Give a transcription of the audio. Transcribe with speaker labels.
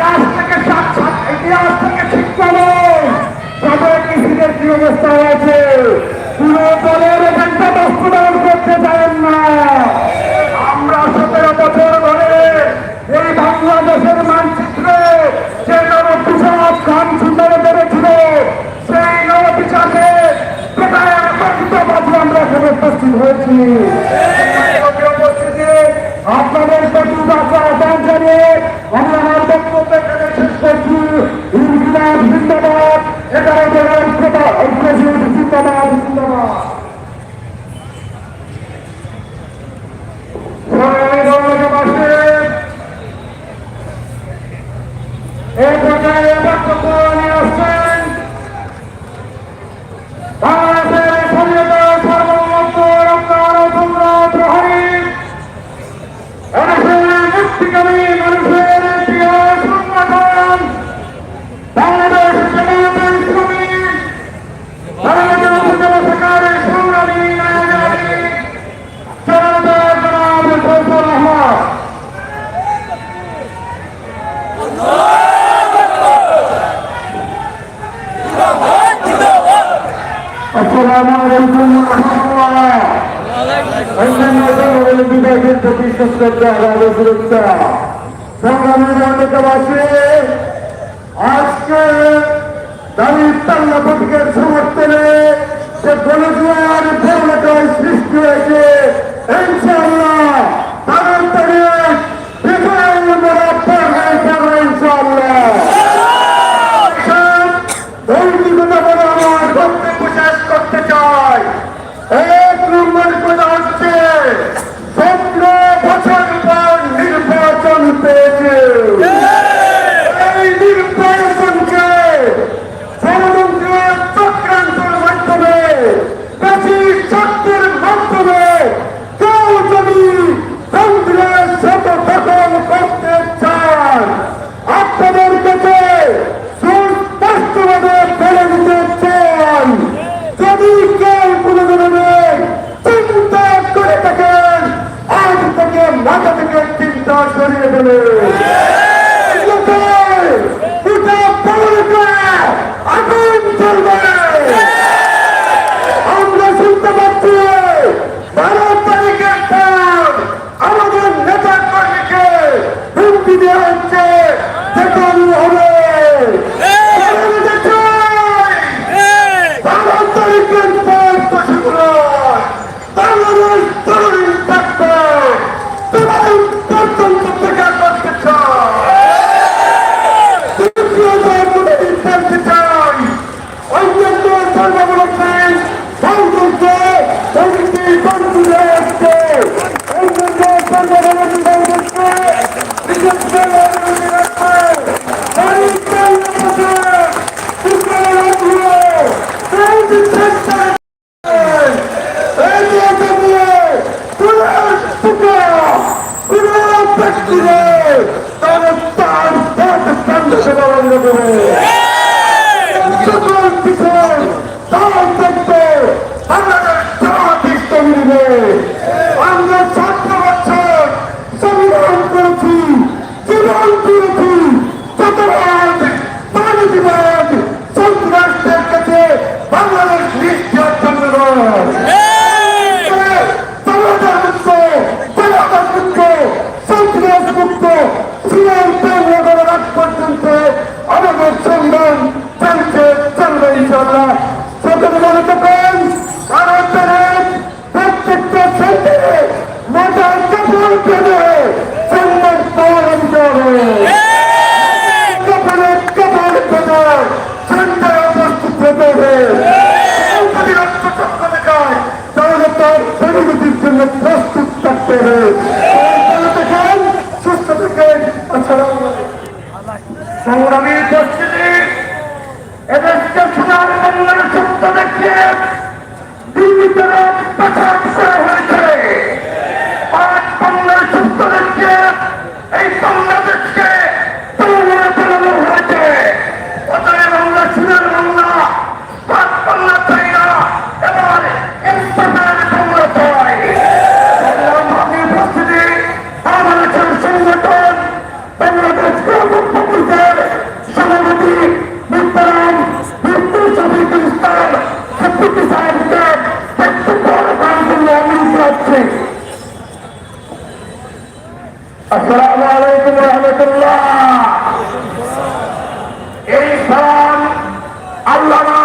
Speaker 1: ইতিহাস থেকে সাক্ষাৎ, ইতিহাস থেকে শিক্ষা নয় তবে কৃষিদের কি অবস্থা হয়েছে? পুরো দলের একটা বাস্তবায়ন করতে পারেন না। আমরা সতেরো বছর ধরে এই বাংলাদেশের মানচিত্রে যে নবপিসাদ খান সুন্দর ধরেছিল সেই নবপিসাকে পেটায় আকর্ষিত বাধু আমরা উপস্থিত হয়েছি? আপনাদের প্রতি বাচ্চা আহ্বান জানিয়ে আমরা এগারো জেলা ঐক্যতা ঐক্যশীল চিন্তাধারা আসসালামু আলাইকুম রহমতুল্লাহ অন্যান্য দলগুলি বিভাগের প্রতি সশ্রদ্ধা হবে সুরক্ষা সংগ্রামের অনেকবাসী আজকে দাবি সৃষ্টি আগস্ট আসসালামু আলাইকুম রহমতুল্লাহ। এই সালাম আল্লাহ